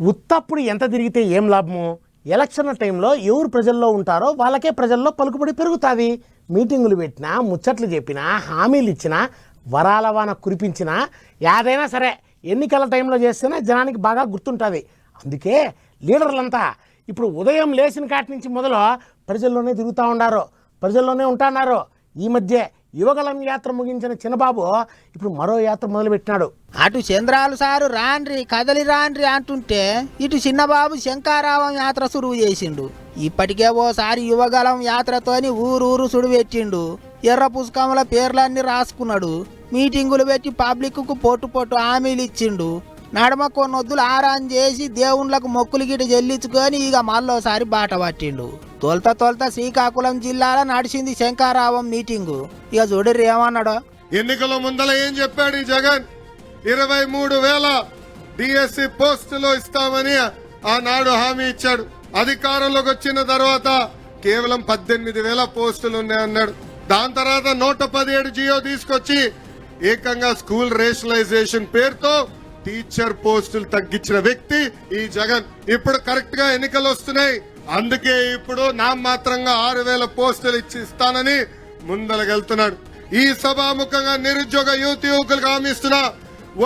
ఉత్తప్పుడు ఎంత తిరిగితే ఏం లాభము? ఎలక్షన్ల టైంలో ఎవరు ప్రజల్లో ఉంటారో వాళ్ళకే ప్రజల్లో పలుకుబడి పెరుగుతుంది. మీటింగులు పెట్టినా ముచ్చట్లు చెప్పినా హామీలు ఇచ్చినా వరాల వాన కురిపించినా యాదైనా సరే ఎన్నికల టైంలో చేస్తేనే జనానికి బాగా గుర్తుంటుంది. అందుకే లీడర్లంతా ఇప్పుడు ఉదయం లేచిన కాటి నుంచి మొదలు ప్రజల్లోనే తిరుగుతూ ఉండారు. ప్రజల్లోనే ఉంటున్నారు ఈ మధ్య యువగలం యాత్ర ముగించిన చిన్నబాబు ఇప్పుడు మరో యాత్ర మొదలుపెట్టినాడు. అటు చంద్రాలు సారు రాండ్రి కదలి రాండ్రి అంటుంటే ఇటు చిన్నబాబు శంకారావం యాత్ర సురువు చేసిండు. ఇప్పటికే ఓసారి యువగలం యాత్రతోని ఊరూరు సుడిపెట్టిండు. ఎర్ర పుస్తకముల పేర్లన్నీ రాసుకున్నాడు. మీటింగులు పెట్టి పబ్లిక్కు పొట్టు పొట్టు హామీలు ఇచ్చిండు. నడమ కొన్నొద్దులు ఆరాన్ చేసి దేవుళ్ళకు మొక్కులు గిట చెల్లించుకొని ఇక మళ్ళోసారి బాట పట్టిండు. తొలత తొలత శ్రీకాకుళం జిల్లాలో నడిచింది శంకారావం మీటింగు. ఇక చూడరు ఏమన్నాడో? ఎన్నికల ముందల ఏం చెప్పాడు ఈ జగన్? ఇరవై మూడు వేల డిఎస్సి పోస్టులు ఇస్తామని ఆనాడు హామీ ఇచ్చాడు. అధికారంలోకి వచ్చిన తర్వాత కేవలం పద్దెనిమిది వేల పోస్టులు ఉన్నాయన్నాడు. దాని తర్వాత నూట పదిహేడు జియో తీసుకొచ్చి ఏకంగా స్కూల్ రేషనలైజేషన్ పేరుతో టీచర్ పోస్టులు తగ్గించిన వ్యక్తి ఈ జగన్. ఇప్పుడు కరెక్ట్గా ఎన్నికలు వస్తున్నాయి. అందుకే ఇప్పుడు నామాత్రంగా ఆరు వేల పోస్టులు ఇచ్చి ఇస్తానని ముందలగెళ్తున్నాడు ఈ సభాముఖంగా నిరుద్యోగ యువతి యువకులకు హామీ ఇస్తున్నా.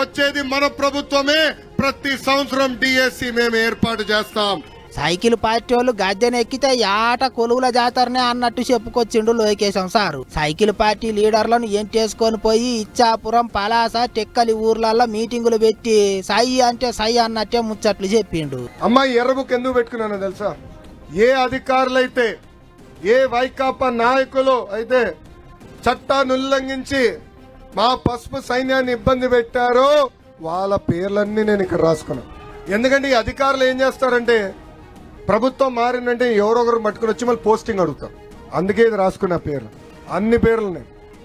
వచ్చేది మన ప్రభుత్వమే. ప్రతి సంవత్సరం డిఎస్సి మేము ఏర్పాటు చేస్తాం. సైకిల్ పార్టీ వాళ్ళు గద్దెనెక్కితే యాట కొలువుల జాతరనే అన్నట్టు చెప్పుకొచ్చిండు లోకేశం సారు. సైకిల్ పార్టీ లీడర్లను ఎంటేసుకొని పోయి ఇచ్చాపురం పలాస టెక్కలి ఊర్లలో మీటింగులు పెట్టి సై అంటే సై అన్నట్టే ముచ్చట్లు చెప్పిండు. అమ్మాయి ఎర్ర బుక్ ఎందుకు పెట్టుకున్నానో తెలుసా? ఏ అధికారులైతే ఏ వైకాపా నాయకులు అయితే చట్టాన్ని ఉల్లంఘించి మా పసుపు సైన్యాన్ని ఇబ్బంది పెట్టారో వాళ్ళ పేర్లన్నీ నేను ఇక్కడ రాసుకున్నాను ఎందుకంటే ఈ అధికారులు ఏం చేస్తారంటే ప్రభుత్వం మారిందంటే ఎవరొకరు పట్టుకుని వచ్చి మళ్ళీ పోస్టింగ్ అడుగుతారు. అందుకే ఇది రాసుకున్న పేర్లు. అన్ని పేర్లు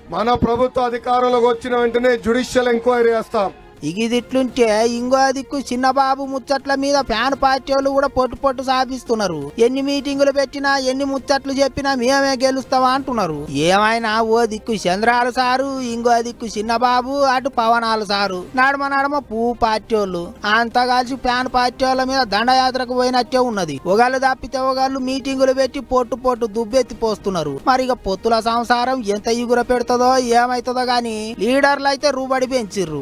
మన ప్రభుత్వ అధికారంలోకి వచ్చిన వెంటనే జుడిషియల్ ఎంక్వైరీ చేస్తాం ఇక ఇంకో దిక్కు చిన్నబాబు ముచ్చట్ల మీద ఫ్యాన్ పార్టీ వాళ్ళు కూడా పొట్టు పొట్టు సాధిస్తున్నారు. ఎన్ని మీటింగులు పెట్టినా ఎన్ని ముచ్చట్లు చెప్పినా మేమే గెలుస్తావా అంటున్నారు. ఏమైనా ఓ దిక్కు చంద్రాలు సారు ఇంకో దిక్కు చిన్నబాబు అటు పవనాలు సారు. నడమ నడమ పువ్వు పార్టీ వాళ్ళు అంతా కలిసి ఫ్యాన్ పార్టీ వాళ్ళ మీద దండయాత్రకు పోయినట్టే ఉన్నది. ఒకళ్ళు తప్పితే ఒకళ్ళు మీటింగులు పెట్టి పొట్టు పొట్టు దుబ్బెత్తి పోస్తున్నారు. మరి ఇక పొత్తుల సంసారం ఎంత ఇగుర పెడుతుందో ఏమైతుందో గాని లీడర్లు అయితే రూబడి పెంచిర్రు.